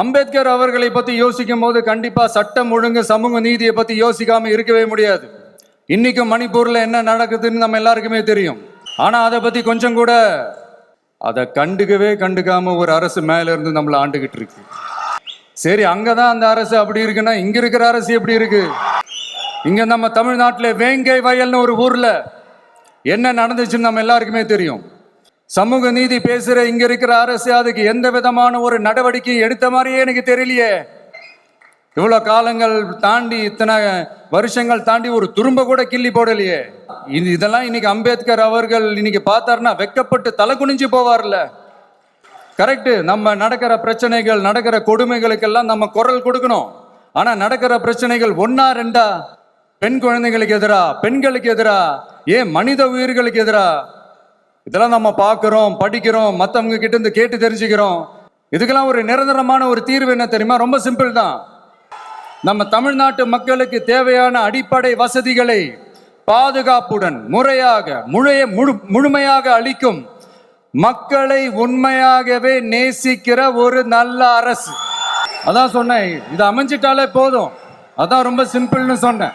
அம்பேத்கர் அவர்களை பற்றி யோசிக்கும் போது கண்டிப்பாக சட்டம் ஒழுங்கு சமூக நீதியை பற்றி யோசிக்காமல் இருக்கவே முடியாது. இன்றைக்கும் மணிப்பூரில் என்ன நடக்குதுன்னு நம்ம எல்லாருக்குமே தெரியும். ஆனால் அதை பற்றி கொஞ்சம் கூட அதை கண்டுக்கவே கண்டுக்காமல் ஒரு அரசு மேலே இருந்து நம்மளை ஆண்டுகிட்டு இருக்கு. சரி அங்கே தான் அந்த அரசு அப்படி இருக்குன்னா இங்கே இருக்கிற அரசு எப்படி இருக்கு? இங்கே நம்ம தமிழ்நாட்டில் வேங்கை வயல்னு ஒரு ஊரில் என்ன நடந்துச்சுன்னு நம்ம எல்லாருக்குமே தெரியும். சமூக நீதி பேசுற இங்க இருக்கிற அரசு அதுக்கு எந்த விதமான ஒரு நடவடிக்கை எடுத்த மாதிரியே எனக்கு தெரியலையே. இவ்வளவு காலங்கள் தாண்டி இத்தனை வருஷங்கள் தாண்டி ஒரு துரும்ப கூட கிள்ளி போடலையே. இது இதெல்லாம் இன்னைக்கு அம்பேத்கர் அவர்கள் இன்னைக்கு பார்த்தாருன்னா வெக்கப்பட்டு தலை குனிஞ்சு போவார்ல. கரெக்டு நம்ம நடக்கிற பிரச்சனைகள் நடக்கிற கொடுமைகளுக்கெல்லாம் நம்ம குரல் கொடுக்கணும். ஆனா நடக்கிற பிரச்சனைகள் ஒன்னா ரெண்டா? பெண் குழந்தைகளுக்கு எதிரா? பெண்களுக்கு எதிரா? ஏன் மனித உயிர்களுக்கு எதிரா? இதெல்லாம் நம்ம பார்க்குறோம் படிக்கிறோம் மற்றவங்க கிட்ட இருந்து கேட்டு தெரிஞ்சுக்கிறோம். இதுக்கெல்லாம் ஒரு நிரந்தரமான ஒரு தீர்வு என்ன தெரியுமா? ரொம்ப சிம்பிள் தான். நம்ம தமிழ்நாட்டு மக்களுக்கு தேவையான அடிப்படை வசதிகளை பாதுகாப்புடன் முறையாக முழைய முழு முழுமையாக அளிக்கும் மக்களை உண்மையாகவே நேசிக்கிற ஒரு நல்ல அரசு. அதான் சொன்னேன் இது அமைஞ்சிட்டாலே போதும். அதான் ரொம்ப சிம்பிள்னு சொன்னேன்.